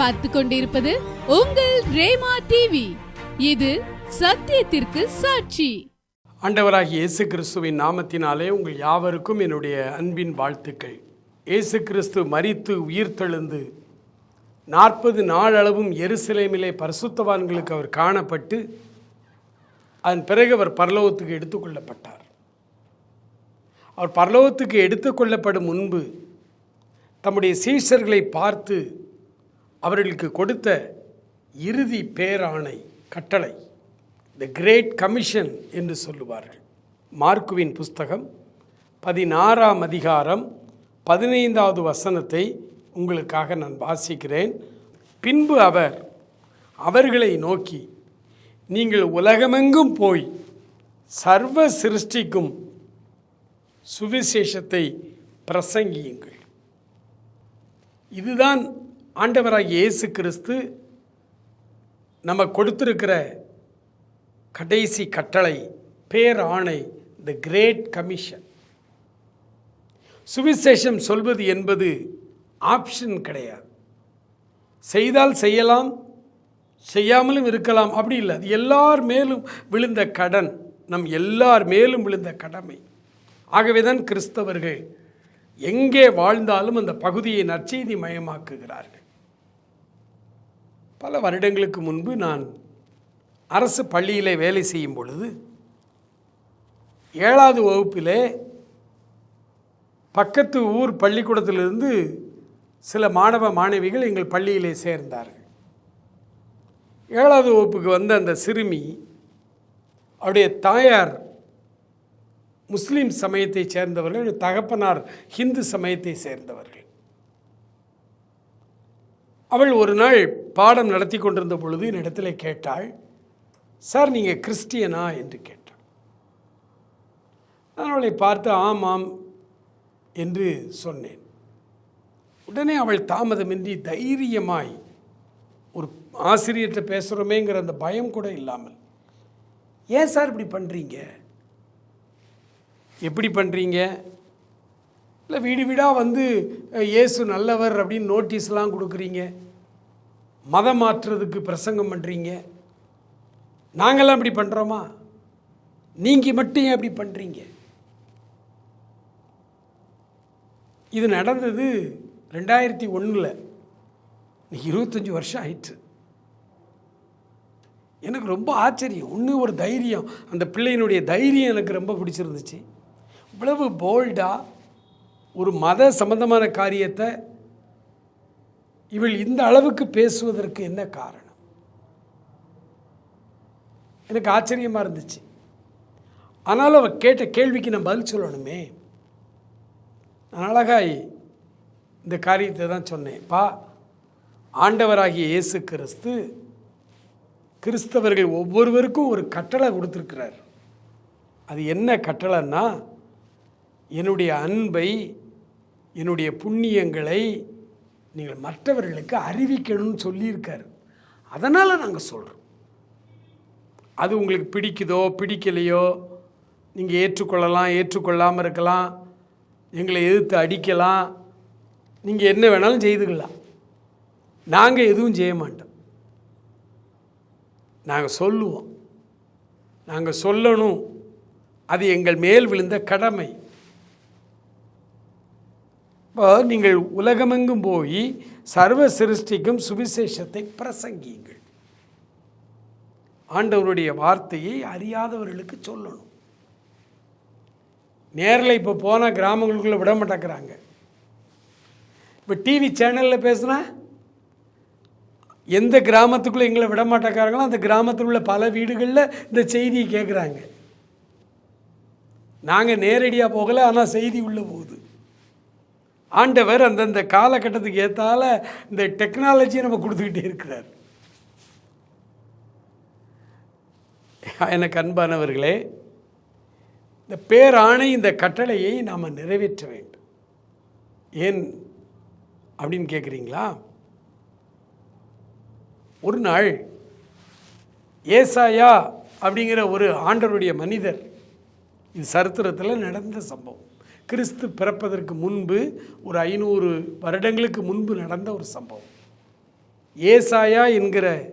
பார்த்து கொண்டிருப்பது உங்கள் ரேமா டிவி இது சத்தியத்திற்கு சாட்சி. ஆண்டவராகி இயேசு கிறிஸ்துவின் நாமத்தினாலே உங்கள் யாவருக்கும் என்னுடைய அன்பின் வாழ்த்துக்கள். இயேசு கிறிஸ்து மரித்து உயிர்த்தெழுந்து நாற்பது நாளளவும் எருசலேமிலே பரிசுத்தவான்களுக்கு அவர் காணப்பட்டு அதன் பிறகு அவர் பரலோகத்துக்கு எடுத்துக்கொள்ளப்பட்டார் அவர் பரலோகத்துக்கு எடுத்துக்கொள்ளப்படும் முன்பு தம்முடைய சீஷர்களை பார்த்து அவர்களுக்கு கொடுத்த இறுதி பேராணை கட்டளை த கிரேட் கமிஷன் என்று சொல்லுவார்கள். மார்க்குவின் புஸ்தகம் பதினாறாம் அதிகாரம் பதினைந்தாவது வசனத்தை உங்களுக்காக நான் வாசிக்கிறேன். பின்பு அவர் அவர்களை நோக்கி நீங்கள் உலகமெங்கும் போய் சர்வ சிருஷ்டிக்கும் சுவிசேஷத்தை பிரசங்கியுங்கள். இதுதான் ஆண்டவராக இயேசு கிறிஸ்து நம்ம கொடுத்துருக்கிற கடைசி கட்டளை பேர் ஆணை த கிரேட் கமிஷன் சுவிசேஷம் சொல்வது என்பது ஆப்ஷன் கிடையாது. செய்தால் செய்யலாம் செய்யாமலும் இருக்கலாம் அப்படி இல்லை. அது எல்லார் மேலும் விழுந்த கடன். நம் எல்லார் மேலும் விழுந்த கடமை. ஆகவே தான் கிறிஸ்தவர்கள் எங்கே வாழ்ந்தாலும் அந்த பகுதியை நற்செய்தி மயமாக்குகிறார்கள். பல வருடங்களுக்கு முன்பு நான் அரசு பள்ளியிலே வேலை செய்யும் பொழுது ஏழாவது வகுப்பிலே பக்கத்து ஊர் பள்ளிக்கூடத்திலிருந்து சில மாணவ மாணவிகள் எங்கள் பள்ளியிலே சேர்ந்தார்கள். ஏழாவது வகுப்புக்கு வந்த அந்த சிறுமி அவருடைய தாயார் முஸ்லீம் சமயத்தைச் சேர்ந்தவர்கள் தகப்பனார் ஹிந்து சமயத்தை சேர்ந்தவர்கள். அவள் ஒரு நாள் பாடம் நடத்தி கொண்டிருந்த பொழுது என்னிடத்தில் கேட்டாள் சார் நீங்கள் கிறிஸ்டியனா? என்று கேட்டாள். நான் அவளை பார்த்து ஆமாம் என்று சொன்னேன். உடனே அவள் தாமதமின்றி தைரியமாய் ஒரு ஆசிரியர்கிட்ட பேசுகிறோமேங்கிற அந்த பயம் கூட இல்லாமல் ஏன் சார் இப்படி பண்ணுறீங்க எப்படி பண்ணுறீங்க இல்லை வீடு வீடாக வந்து இயேசு நல்லவர் அப்படின்னு நோட்டீஸ்லாம் கொடுக்குறீங்க. மதம் மாற்றுறதுக்கு பிரசங்கம் பண்ணுறீங்க நாங்களாம் இப்படி பண்ணுறோமா நீங்கள் மட்டும் ஏன் பண்ணுறீங்க இது நடந்தது ரெண்டாயிரத்தி ஒன்றில் இருபத்தஞ்சி வருஷம் ஆயிற்று. எனக்கு ரொம்ப ஆச்சரியம். ஒன்று ஒரு தைரியம். அந்த பிள்ளையினுடைய தைரியம் எனக்கு ரொம்ப பிடிச்சிருந்துச்சு. இவ்வளவு போல்டாக ஒரு மத சம்பந்தமான காரியத்தை இவள் இந்த அளவுக்கு பேசுவதற்கு என்ன காரணம்? எனக்கு ஆச்சரியமாக இருந்துச்சு. ஆனாலும் அவள் கேட்ட கேள்விக்கு நான் பதில் சொல்லணுமே. நான் அழகாய் இந்த காரியத்தை தான் சொன்னேன். பா ஆண்டவராகிய இயேசு கிறிஸ்து கிறிஸ்தவர்கள் ஒவ்வொருவருக்கும் ஒரு கட்டளை கொடுத்துருக்கிறார். அது என்ன கட்டளைன்னா என்னுடைய அன்பை என்னுடைய புண்ணியங்களை நீங்கள் மற்றவர்களுக்கு அறிவிக்கணும்னு சொல்லியிருக்காரு. அதனால் நாங்கள் சொல்கிறோம் அது உங்களுக்கு பிடிக்குதோ பிடிக்கலையோ நீங்கள் ஏற்றுக்கொள்ளலாம் ஏற்றுக்கொள்ளாமல் இருக்கலாம் எங்களை எதிர்த்து அடிக்கலாம் நீங்கள் என்ன வேணாலும் செய்துக்கலாம். நாங்கள் எதுவும் செய்ய மாட்டோம். நாங்கள் சொல்லுவோம். நாங்கள் சொல்லணும். அது எங்கள் மேல் விழுந்த கடமை. இப்போ நீங்கள் உலகமெங்கும் போய் சர்வ சிருஷ்டிக்கும் சுவிசேஷத்தை பிரசங்கியுங்கள். ஆண்டவருடைய வார்த்தையை அறியாதவர்களுக்கு சொல்லணும். நேரில் இப்போ போனால் கிராமங்களுக்குள்ளே விட மாட்டேங்கிறாங்க. இப்போ டிவி சேனலில் பேசுனா எந்த கிராமத்துக்குள்ளே எங்களை விட மாட்டேங்கிறாங்களோ அந்த கிராமத்தில் உள்ள பல வீடுகளில் இந்த செய்தியை கேட்குறாங்க நாங்கள் நேரடியாக போகலை ஆனால் செய்தி உள்ளே போகுது. ஆண்டவர் அந்தந்த காலகட்டத்துக்கு ஏற்றால இந்த டெக்னாலஜியை நம்ம கொடுத்துக்கிட்டே இருக்கிறார். எனக்கு அன்பானவர்களே இந்த பேராணை இந்த கட்டளையை நாம் நிறைவேற்ற வேண்டும். ஏன் அப்படின்னு கேட்குறீங்களா ஒரு நாள் ஏசாயா அப்படிங்கிற ஒரு ஆண்டவருடைய மனிதர் இது சரித்திரத்தில் நடந்த சம்பவம். கிறிஸ்து பிறப்பதற்கு முன்பு ஒரு ஐநூறு வருடங்களுக்கு முன்பு நடந்த ஒரு சம்பவம். ஏசாயா என்கிற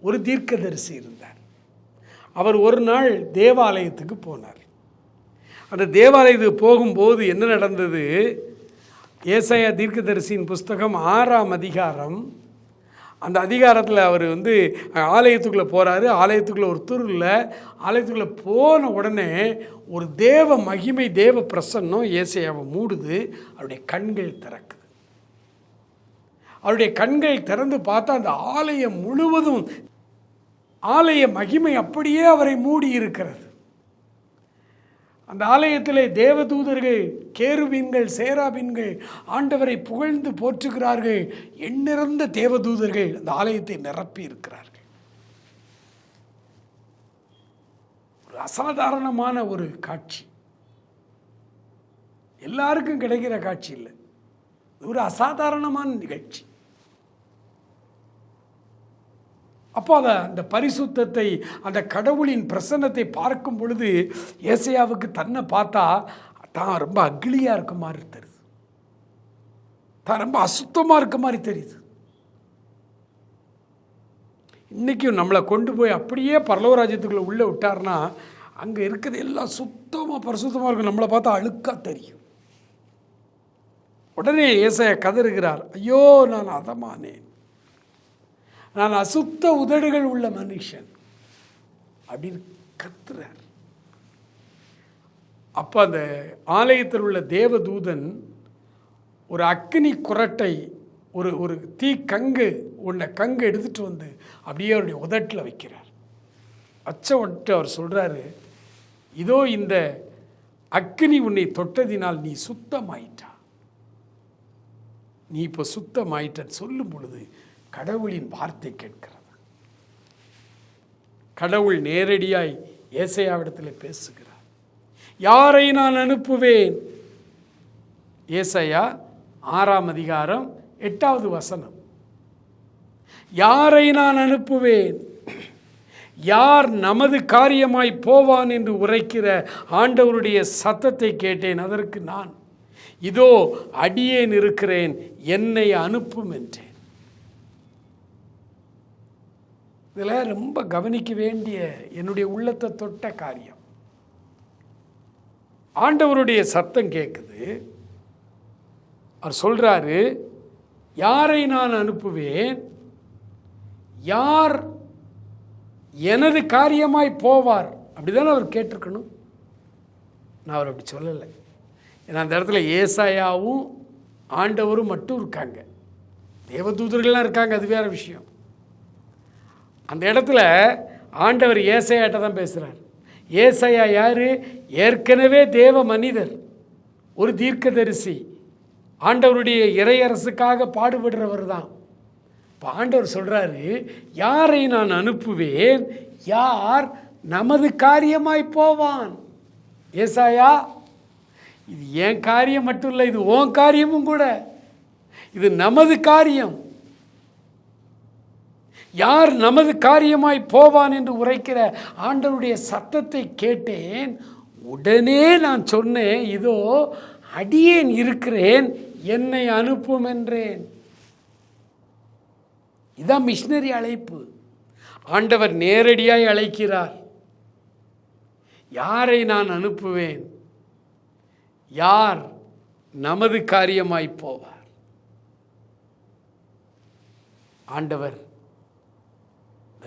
ஒரு தீர்க்கதரிசி இருந்தார். அவர் ஒரு நாள் தேவாலயத்துக்கு போனார். அந்த தேவாலயத்துக்கு போகும்போது என்ன நடந்தது? ஏசாயா தீர்க்கதரிசியின் புஸ்தகம் ஆறாம் அதிகாரம் அந்த அதிகாரத்தில் அவர் வந்து ஆலயத்துக்குள்ளே போகிறாரு ஆலயத்துக்குள்ளே ஒரு இல்லை. ஆலயத்துக்குள்ளே போன உடனே ஒரு தேவ மகிமை தேவ பிரசன்னம் ஏசையாவை மூடுது. அவருடைய கண்கள் திறக்குது. அவருடைய கண்கள் திறந்து பார்த்தா அந்த ஆலயம் முழுவதும் ஆலய மகிமை அப்படியே அவரை மூடி இருக்கிறது. அந்த ஆலயத்திலே தேவதூதர்கள் கேருபீன்கள் சேராபீன்கள் ஆண்டவரை புகழ்ந்து போற்றுகிறார்கள். எண்ணிறந்த தேவதூதர்கள் அந்த ஆலயத்தை நிரப்பி இருக்கிறார்கள் ஒரு அசாதாரணமான ஒரு காட்சி. எல்லாருக்கும் கிடைக்கிற காட்சி இல்லை. ஒரு அசாதாரணமான நிகழ்ச்சி. அப்போ அதை அந்த பரிசுத்தத்தை அந்த கடவுளின் பிரசன்னத்தை பார்க்கும் பொழுது ஏசையாவுக்கு தன்னை பார்த்தா தான் ரொம்ப அக்லியாக இருக்க மாதிரி தெரியுது. தான் ரொம்ப அசுத்தமாக இருக்க மாதிரி தெரியுது. இன்றைக்கும் நம்மளை கொண்டு போய் அப்படியே பரலவராஜ்யத்துக்குள்ளே உள்ளே விட்டார்னா அங்கே இருக்கிறது எல்லாம் சுத்தமாக பரிசுத்தமாக இருக்கும். நம்மளை பார்த்தா அழுக்காக தெரியும். உடனே ஏசையா கதறுகிறார் ஐயோ நான் அதமானேன். நான் அசுத்த உதடுகள் உள்ள மனுஷன். அப்படின்னு கத்துறார். அப்போ அந்த ஆலயத்தில் உள்ள தேவதூதன் ஒரு அக்னி குரட்டை ஒரு ஒரு தீ கங்கு உன்னை கங்கு எடுத்துட்டு வந்து அப்படியே அவருடைய உதட்டில் வைக்கிறார். அச்சவட்டு அவர் சொல்கிறாரு இதோ இந்த அக்னி உன்னை தொட்டதினால் நீ சுத்தமாயிட்டா. நீ இப்போ சுத்தமாயிட்டன்னு சொல்லும் பொழுது கடவுளின் வார்த்தை கேட்கிறது. கடவுள் நேரடியாய் ஏசையாவிடத்தில் பேசுகிறார். யாரை நான் அனுப்புவேன்? ஏசையா ஆறாம் அதிகாரம் எட்டாவது வசனம். யாரை நான் அனுப்புவேன்? யார் நமது காரியமாய் போவான் என்று உரைக்கிற ஆண்டவருடைய சத்தத்தை கேட்டேன். அதற்கு நான் இதோ அடியேன் இருக்கிறேன் என்னை அனுப்பும் என்றேன். இதில் ரொம்ப கவனிக்க வேண்டிய என்னுடைய உள்ளத்தை தொட்ட காரியம். ஆண்டவருடைய சத்தம் கேட்குது அவர் சொல்கிறாரு யாரை நான் அனுப்புவேன்? யார் எனது காரியமாய் போவார்? அப்படிதானே அவர் கேட்டிருக்கணும். நான் அவர் அப்படி சொல்லலை. ஏன்னா அந்த இடத்துல ஏசாயாவும் ஆண்டவரும் மட்டும் இருக்காங்க. தேவதூதர்கள்லாம் இருக்காங்க அது வேற விஷயம். அந்த இடத்துல ஆண்டவர் ஏசையாட்ட தான் பேசுகிறார் ஏசையா யார்? ஏற்கனவே தேவ மனிதர். ஒரு தீர்க்கதரிசி. ஆண்டவருடைய இறையரசுக்காக பாடுபடுறவர் தான். இப்போ ஆண்டவர் சொல்கிறாரு யாரை நான் அனுப்புவேன்? யார் நமது காரியமாய் போவான்? ஏசாயா இது என் காரியம் மட்டும் இல்லை இது உன் காரியமும் கூட. இது நமது காரியம். யார் நமது காரியமாய் போவான் என்று உரைக்கிற ஆண்டவருடைய சத்தத்தை கேட்டேன். உடனே நான் சொன்னேன் இதோ அடியேன் இருக்கிறேன் என்னை அனுப்பும் என்றேன். இதான் மிஷினரி அழைப்பு. ஆண்டவர் நேரடியாய் அழைக்கிறார். யாரை நான் அனுப்புவேன்? யார் நமது காரியமாய் போவார்? ஆண்டவர்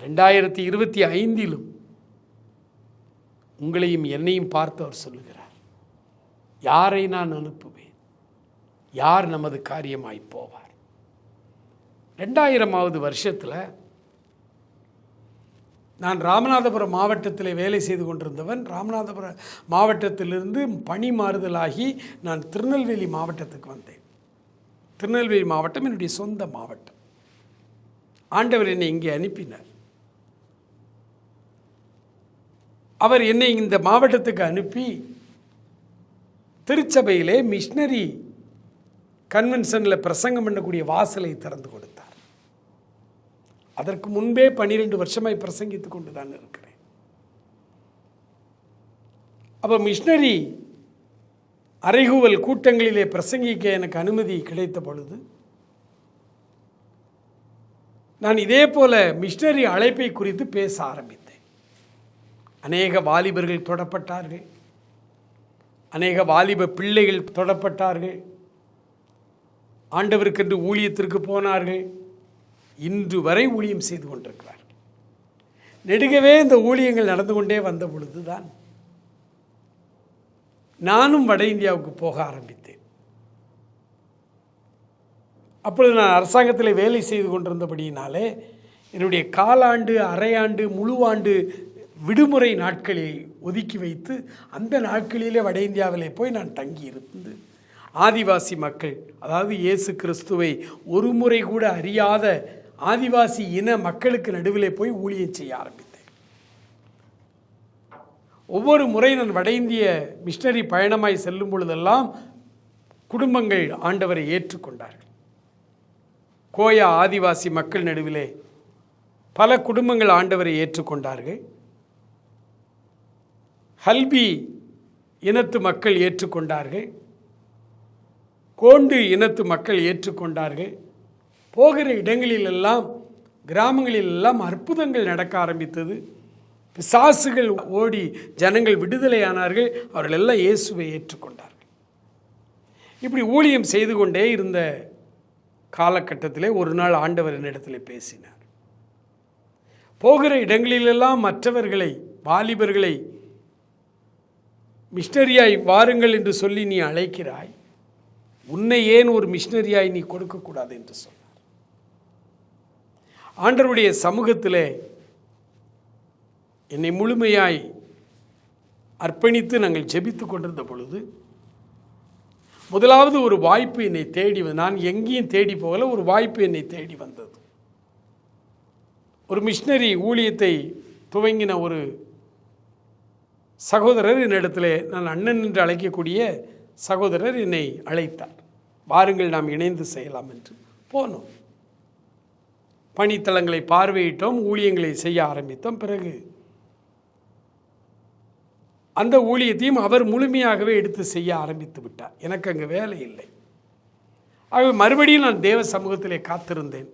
ரெண்டாயிரத்தி இருபத்தி ஐந்திலும் உங்களையும் என்னையும் பார்த்து அவர் சொல்லுகிறார். யாரை நான் அனுப்புவேன்? யார் நமது காரியமாய் போவார்? ரெண்டாயிரமாவது வருஷத்தில் நான் ராமநாதபுரம் மாவட்டத்தில் வேலை செய்து கொண்டிருந்தவன். ராமநாதபுரம் மாவட்டத்திலிருந்து பணி மாறுதலாகி நான் திருநெல்வேலி மாவட்டத்துக்கு வந்தேன். திருநெல்வேலி மாவட்டம் என்னுடைய சொந்த மாவட்டம். ஆண்டவர் என்னை இங்கே அனுப்பினார். அவர் என்னை இந்த மாவட்டத்துக்கு அனுப்பி திருச்சபையிலே மிஷினரி கன்வென்ஷனில் பிரசங்கம் பண்ணக்கூடிய வாசலை திறந்து கொடுத்தார். அதற்கு முன்பே பன்னிரெண்டு வருஷமாய் பிரசங்கித்து கொண்டு தான் இருக்கிறேன். அப்போ மிஷினரி அறைகூவல் கூட்டங்களிலே பிரசங்கிக்க எனக்கு அனுமதி கிடைத்த பொழுது நான் இதே போல மிஷினரி அழைப்பை குறித்து பேச ஆரம்பித்தேன். அநேக வாலிபர்கள் தொடப்பட்டார்கள். அநேக வாலிப பிள்ளைகள் தொடப்பட்டார்கள். ஆண்டவருக்கென்று ஊழியத்திற்கு போனார்கள். இன்று வரை ஊழியம் செய்து கொண்டிருக்கிறார்கள். நெடுகவே இந்த ஊழியங்கள் நடந்து கொண்டே வந்த பொழுதுதான் நானும் வட இந்தியாவுக்கு போக ஆரம்பித்தேன். அப்பொழுது நான் அரசாங்கத்தில் வேலை செய்து கொண்டிருந்தபடியினாலே என்னுடைய காலாண்டு அரையாண்டு முழுவாண்டு விடுமுறை நாட்களை ஒதுக்கி வைத்து அந்த நாட்களிலே வட இந்தியாவிலே போய் நான் தங்கி இருந்து ஆதிவாசி மக்கள் அதாவது இயேசு கிறிஸ்துவை ஒரு முறை கூட அறியாத ஆதிவாசி இன மக்களுக்கு நடுவிலே போய் ஊழியம் செய்ய ஆரம்பித்தேன். ஒவ்வொரு முறை நான் வட இந்திய மிஷினரி பயணமாய் செல்லும் பொழுதெல்லாம் குடும்பங்கள் ஆண்டவரை ஏற்றுக்கொண்டார்கள். கோயா ஆதிவாசி மக்கள் நடுவிலே பல குடும்பங்கள் ஆண்டவரை ஏற்றுக்கொண்டார்கள். ஹல்பி இனத்து மக்கள் ஏற்றுக்கொண்டார்கள். கோண்டு இனத்து மக்கள் ஏற்றுக்கொண்டார்கள். போகிற இடங்களிலெல்லாம் கிராமங்களிலெல்லாம் அற்புதங்கள் நடக்க ஆரம்பித்தது. பிசாசுகள் ஓடி ஜனங்கள் விடுதலையானார்கள். அவர்கள் எல்லாம் இயேசுவை ஏற்றுக்கொண்டார்கள். இப்படி ஊழியம் செய்து கொண்டே இருந்த காலகட்டத்திலே ஒரு நாள் ஆண்டவர் என்னிடத்தில் பேசினார். போகிற இடங்களிலெல்லாம் மற்றவர்களை வாலிபர்களை மிஷினரியாய் வாருங்கள் என்று சொல்லி நீ அழைக்கிறாய். உன்னை ஏன் ஒரு மிஷினரியாய் நீ கொடுக்கக்கூடாது என்று சொன்னார். ஆண்டருடைய சமூகத்திலே என்னை முழுமையாய் அர்ப்பணித்து நாங்கள் ஜெபித்து கொண்டிருந்த பொழுது முதலாவது ஒரு வாய்ப்பு என்னை தேடி நான் எங்கேயும் தேடி போகல ஒரு வாய்ப்பு என்னை தேடி வந்தது. ஒரு மிஷினரி ஊழியத்தை துவங்கின ஒரு சகோதரர் என்னிடத்தில் நான் அண்ணன் என்று அழைக்கக்கூடிய சகோதரர் என்னை அழைத்தார். வாருங்கள் நாம் இணைந்து செய்யலாம் என்று போனோம். பணித்தளங்களை பார்வையிட்டோம் ஊழியங்களை செய்ய ஆரம்பித்தோம். பிறகு அந்த ஊழியத்தையும் அவர் முழுமையாகவே எடுத்து செய்ய ஆரம்பித்து விட்டார். எனக்கு அங்கே வேலை இல்லை. ஆகவே மறுபடியும் நான் தேவ சமூகத்திலே காத்திருந்தேன்.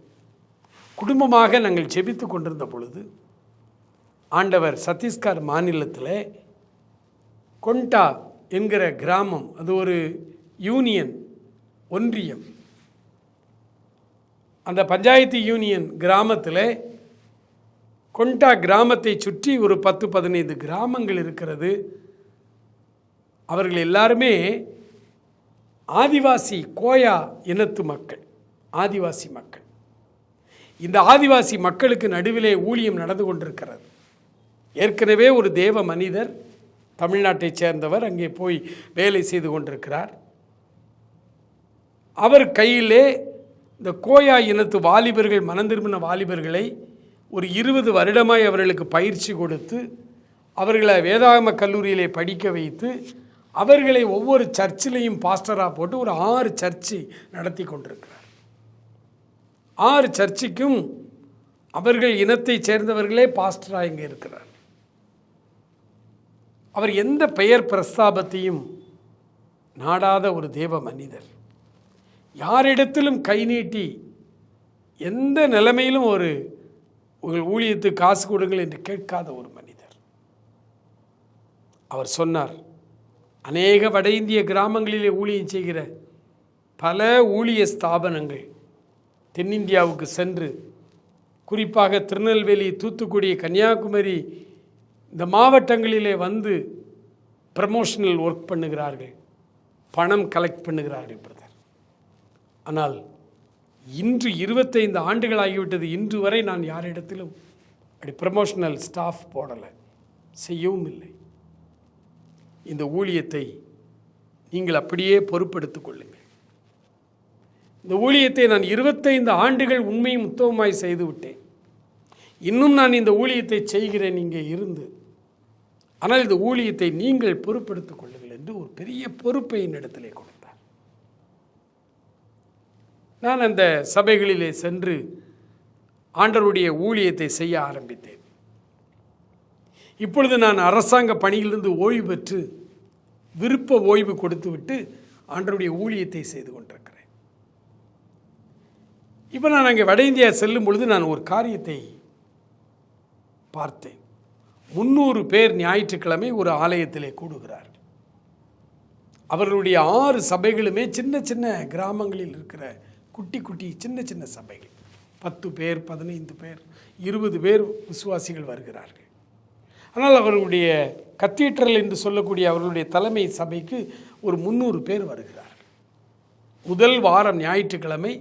குடும்பமாக நாங்கள் ஜெபித்து கொண்டிருந்த பொழுது ஆண்டவர் சத்தீஸ்கர் மாநிலத்தில் கொண்டா என்கிற கிராமம் அது ஒரு யூனியன் ஒன்றியம். அந்த பஞ்சாயத்து யூனியன் கிராமத்தில் கொண்டா கிராமத்தை சுற்றி ஒரு பத்து பதினைந்து கிராமங்கள் இருக்கிறது. அவர்கள் எல்லாருமே ஆதிவாசி கோயா இனத்து மக்கள் ஆதிவாசி மக்கள். இந்த ஆதிவாசி மக்களுக்கு நடுவிலே ஊழியம் நடந்து கொண்டிருக்கிறது. ஏற்கனவே ஒரு தேவ மனிதர் தமிழ்நாட்டைச் சேர்ந்தவர் அங்கே போய் வேலை செய்து கொண்டிருக்கிறார். அவர் கையிலே இந்த கோயா இனத்து வாலிபர்கள் மனந்திரும்பின வாலிபர்களை ஒரு இருபது வருடமாய் அவர்களுக்கு பயிற்சி கொடுத்து அவர்களை வேதாகம கல்லூரியிலே படிக்க வைத்து அவர்களை ஒவ்வொரு சர்ச்சிலையும் பாஸ்டராக போட்டு ஒரு ஆறு சர்ச்சு நடத்தி கொண்டிருக்கிறார். ஆறு சர்ச்சுக்கும் அவர்கள் இனத்தைச் சேர்ந்தவர்களே பாஸ்டராக இங்கே இருக்கிறார். அவர் எந்த பெயர் பிரஸ்தாபத்தையும் நாடாத ஒரு தேவ மனிதர். யாரிடத்திலும் கை நீட்டி எந்த நிலைமையிலும் ஒரு உங்கள் ஊழியத்துக்கு காசு கொடுங்கள் என்று கேட்காத ஒரு மனிதர். அவர் சொன்னார் அநேக வட இந்திய கிராமங்களிலே ஊழியம் செய்கிற பல ஊழிய ஸ்தாபனங்கள் தென்னிந்தியாவுக்கு சென்று குறிப்பாக திருநெல்வேலி தூத்துக்குடி கன்னியாகுமரி இந்த மாவட்டங்களிலே வந்து ப்ரமோஷனல் ஒர்க் பண்ணுகிறார்கள். பணம் கலெக்ட் பண்ணுகிறார்கள் பிரதர் ஆனால் இன்று இருபத்தைந்து ஆண்டுகள் ஆகிவிட்டது இன்று வரை நான் யாரிடத்திலும் அப்படி ப்ரமோஷனல் ஸ்டாஃப் போடலை. செய்யவும் இல்லை. இந்த ஊழியத்தை நீங்கள் அப்படியே பொறுப்பெடுத்துக் கொள்ளுங்கள். இந்த ஊழியத்தை நான் இருபத்தைந்து ஆண்டுகள் உண்மையும் உத்தவமாய் செய்துவிட்டேன் இன்னும் நான் இந்த ஊழியத்தை செய்கிறேன். இங்கே இருந்து ஆனால் இந்த ஊழியத்தை நீங்கள் பொறுப்பெடுத்துக் கொள்ளுங்கள் என்று ஒரு பெரிய பொறுப்பை என்னிடத்திலே கொடுத்தார். நான் அந்த சபைகளிலே சென்று ஆண்டவருடைய ஊழியத்தை செய்ய ஆரம்பித்தேன். இப்பொழுது நான் அரசாங்க பணியிலிருந்து ஓய்வு பெற்று விருப்ப ஓய்வு கொடுத்துவிட்டு ஆண்டருடைய ஊழியத்தை செய்து கொண்டிருக்கிறேன். இப்போ நான் அங்கே வட இந்தியா செல்லும் பொழுது நான் ஒரு காரியத்தை பார்த்தேன். முந்நூறு பேர் ஞாயிற்றுக்கிழமை ஒரு ஆலயத்திலே கூடுகிறார்கள் அவர்களுடைய ஆறு சபைகளுமே சின்ன சின்ன கிராமங்களில் இருக்கிற குட்டி குட்டி சின்ன சின்ன சபைகள். பத்து பேர் பதினைந்து பேர் இருபது பேர் விசுவாசிகள் வருகிறார்கள். ஆனால் அவர்களுடைய கத்தீட்ரல் என்று சொல்லக்கூடிய அவர்களுடைய தலைமை சபைக்கு ஒரு முந்நூறு பேர் வருகிறார்கள் முதல் வாரம் ஞாயிற்றுக்கிழமை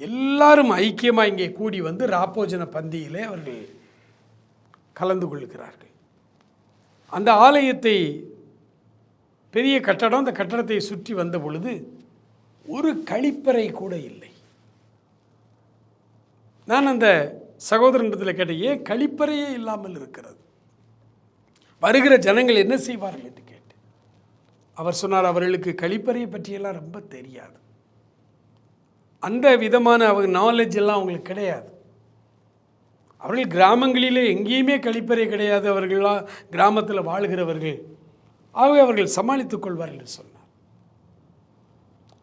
எல்லாரும் ஐக்கியமாக இங்கே கூடி வந்து ராப்போஜன பந்தியிலே அவர்கள் கலந்து கொள்கிறார்கள் அந்த ஆலயத்தை பெரிய கட்டடம் அந்த கட்டடத்தை சுற்றி வந்த பொழுது ஒரு கழிப்பறை கூட இல்லை. நான் அந்த சகோதரனிடத்தில் கேட்டேன் ஏன் கழிப்பறையே இல்லாமல் இருக்கிறது? வருகிற ஜனங்கள் என்ன செய்வார்கள்? என்று கேட்டேன். அவர் சொன்னார் அவர்களுக்கு கழிப்பறையை பற்றியெல்லாம் ரொம்ப தெரியாது. அந்த விதமான அவங்க நாலேஜ் எல்லாம் அவங்களுக்கு கிடையாது. அவர்கள் கிராமங்களிலே எங்கேயுமே கழிப்பறை கிடையாது அவர்களாம் கிராமத்தில் வாழ்கிறவர்கள். ஆகவே அவர்கள் சமாளித்துக் கொள்வார்கள் என்று சொன்னார்.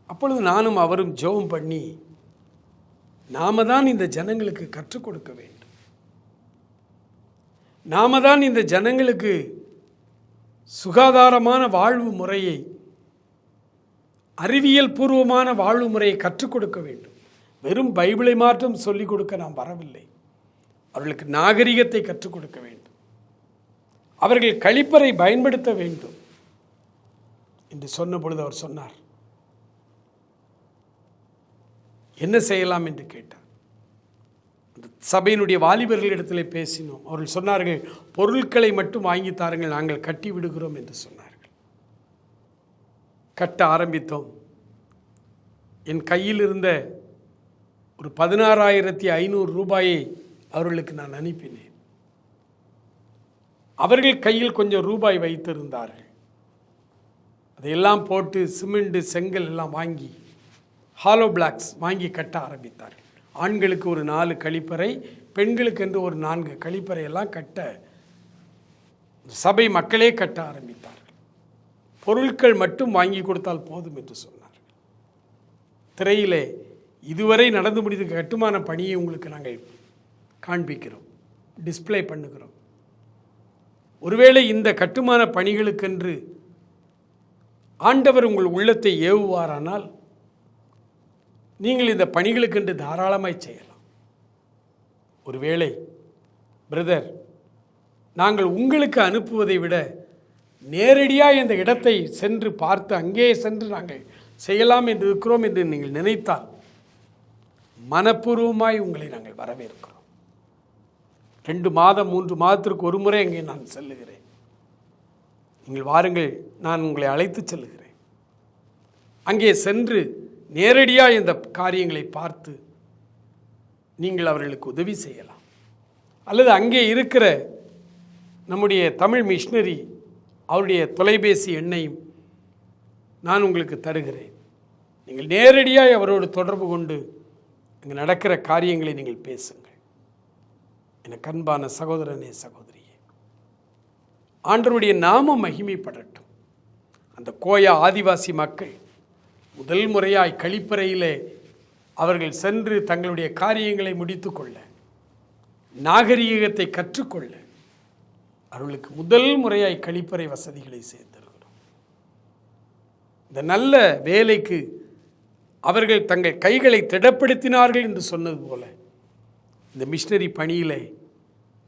அப்பொழுது நானும் அவரும் ஜெபம் பண்ணி நாம தான் இந்த ஜனங்களுக்கு கற்றுக் கொடுக்க வேண்டும். நாம தான் இந்த ஜனங்களுக்கு சுகாதாரமான வாழ்வு முறையை அறிவியல் பூர்வமான வாழ்வு முறையை கற்றுக் கொடுக்க வேண்டும். வெறும் பைபிளை மாற்றம் சொல்லிக் கொடுக்க நாம் வரவில்லை. அவர்களுக்கு நாகரிகத்தை கற்றுக் கொடுக்க வேண்டும். அவர்கள் கழிப்பறை பயன்படுத்த வேண்டும் என்று சொன்ன பொழுது அவர் சொன்னார். என்ன செய்யலாம் என்று கேட்டார். அந்த சபையினுடைய வாலிபர்களிடத்தில் பேசினோம். அவர்கள் சொன்னார்கள் பொருட்களை மட்டும் வாங்கி தாருங்கள் நாங்கள் கட்டி விடுகிறோம் என்று சொன்னார்கள். கட்ட ஆரம்பித்தோம். என் கையில் இருந்த ஒரு பதினாறாயிரத்தி ஐநூறு ரூபாயை அவர்களுக்கு நான் அனுப்பினேன். அவர்கள் கையில் கொஞ்சம் ரூபாய் வைத்திருந்தார்கள். அதையெல்லாம் போட்டு சிமெண்ட் செங்கல் எல்லாம் வாங்கி ஹாலோ பிளாக்ஸ் வாங்கி கட்ட ஆரம்பித்தார்கள். ஆண்களுக்கு ஒரு நாலு கழிப்பறை பெண்களுக்கு என்று ஒரு நான்கு கழிப்பறை எல்லாம் கட்ட சபை மக்களே கட்ட ஆரம்பித்தார்கள். பொருட்கள் மட்டும் வாங்கி கொடுத்தால் போதும் என்று சொன்னார்கள். திரையிலே இதுவரை நடந்து முடிந்த கட்டுமான பணியை உங்களுக்கு நாங்கள் காண்பிக்கிறோம் டிஸ்ப்ளே பண்ணுகிறோம். ஒருவேளை இந்த கட்டுமான பணிகளுக்கென்று ஆண்டவர் உங்கள் உள்ளத்தை ஏவுவாரானால் நீங்கள் இந்த பணிகளுக்கென்று தாராளமாய் செய்யலாம். ஒருவேளை பிரதர் நாங்கள் உங்களுக்கு அனுப்புவதை விட நேரடியாக இந்த இடத்தை சென்று பார்த்து அங்கே சென்று நாங்கள் செய்யலாம் என்று இருக்கிறோம் என்று நீங்கள் நினைத்தால் மனப்பூர்வமாய் உங்களை நாங்கள் வரவேற்கிறோம். ரெண்டு மாதம் மூன்று மாதத்திற்கு ஒரு முறை அங்கே நான் செல்லுகிறேன். நீங்கள் வாருங்கள் நான் உங்களை அழைத்து செல்லுகிறேன். அங்கே சென்று நேரடியாக இந்த காரியங்களை பார்த்து நீங்கள் அவர்களுக்கு உதவி செய்யலாம். அல்லது அங்கே இருக்கிற நம்முடைய தமிழ் மிஷினரி அவருடைய தொலைபேசி எண்ணையும் நான் உங்களுக்கு தருகிறேன். நீங்கள் நேரடியாக அவரோடு தொடர்பு கொண்டு இங்கே நடக்கிற காரியங்களை நீங்கள் பேசுங்கள். எனக்கு அன்பான சகோதரனே சகோதரியே. ஆண்டருடைய நாமம் மகிமைப்படட்டும். அந்த கோயா ஆதிவாசி மக்கள் முதல் முறையாய் கழிப்பறையிலே அவர்கள் சென்று தங்களுடைய காரியங்களை முடித்துக்கொள்ள நாகரீகத்தை கற்றுக்கொள்ள அவர்களுக்கு முதல் முறையாய் கழிப்பறை வசதிகளை சேர்த்திருக்கிறோம். இந்த நல்ல வேலைக்கு அவர்கள் தங்கள் கைகளை திடப்படுத்தினார்கள் என்று சொன்னது போல இந்த மிஷினரி பணியில்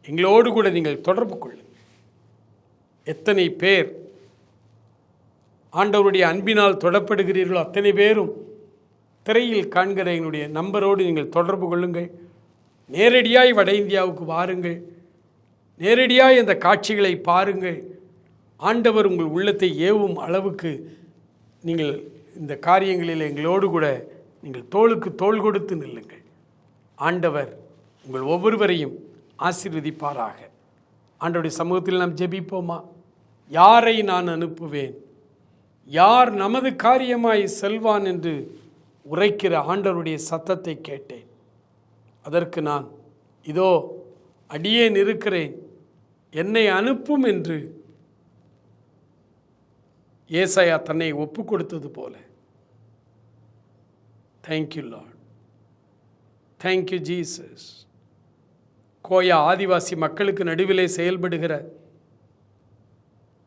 எங்களோடு கூட நீங்கள் தொடர்பு கொள்ளுங்கள். எத்தனை பேர் ஆண்டவருடைய அன்பினால் தொடப்படுகிறீர்களோ அத்தனை பேரும் திரையில் காண்கிற என்னுடைய நம்பரோடு நீங்கள் தொடர்பு கொள்ளுங்கள். நேரடியாய் வட இந்தியாவுக்கு வாருங்கள். நேரடியாய் இந்த காட்சிகளை பாருங்கள். ஆண்டவர் உங்கள் உள்ளத்தை ஏவும் அளவுக்கு நீங்கள் இந்த காரியங்களில் எங்களோடு கூட நீங்கள் தோளுக்கு தோள் கொடுத்து நில்லுங்கள். ஆண்டவர் உங்கள் ஒவ்வொருவரையும் ஆசீர்வதிப்பாராக. ஆண்டவருடைய சமூகத்தில் நாம் ஜெபிப்போமா? யாரை நான் அனுப்புவேன்? யார் நமது காரியமாய் செல்வான் என்று உரைக்கிற ஆண்டவருடைய சத்தத்தை கேட்டேன். அதற்கு நான் இதோ அடியேன் இருக்கிறேன் என்னை அனுப்பும் என்று ஏசாயா தன்னை ஒப்பு கொடுத்தது போல thank you lord thank you Jesus Koya Adivasi மக்களுக்கு நடுவிலே செயல்படுகிற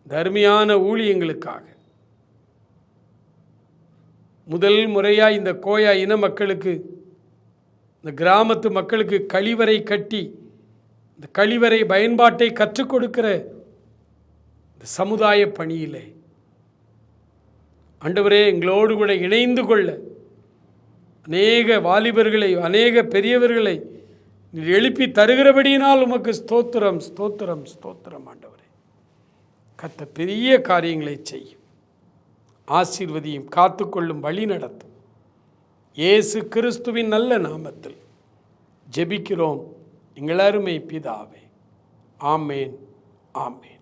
தர்மியான ஊழியங்களுக்காக. முதல் முறையாக இந்த கோயா இன மக்களுக்கு இந்த கிராமத்து மக்களுக்கு கழிவறை கட்டி இந்த கழிவறை பயன்பாட்டை கற்றுக் கொடுக்கிற இந்த சமுதாய பணியிலே ஆண்டவரே எங்களோடு கூட இணைந்து கொள்ள அநேக வாலிபர்களை அநேக பெரியவர்களை நீர் எழுப்பி தருகிறபடியினால் உமக்கு ஸ்தோத்திரம் ஸ்தோத்திரம் ஸ்தோத்திரம் ஆண்டவரே. கத்த பெரிய காரியங்களை செய்யும். ஆசீர்வதியும் காத்துக்கொள்ளும் வழி நடத்தும். இயேசு கிறிஸ்துவின் நல்ல நாமத்தில் ஜெபிக்கிறோம். எங்கள் அருமை பிதாவே. ஆமேன் ஆமேன்.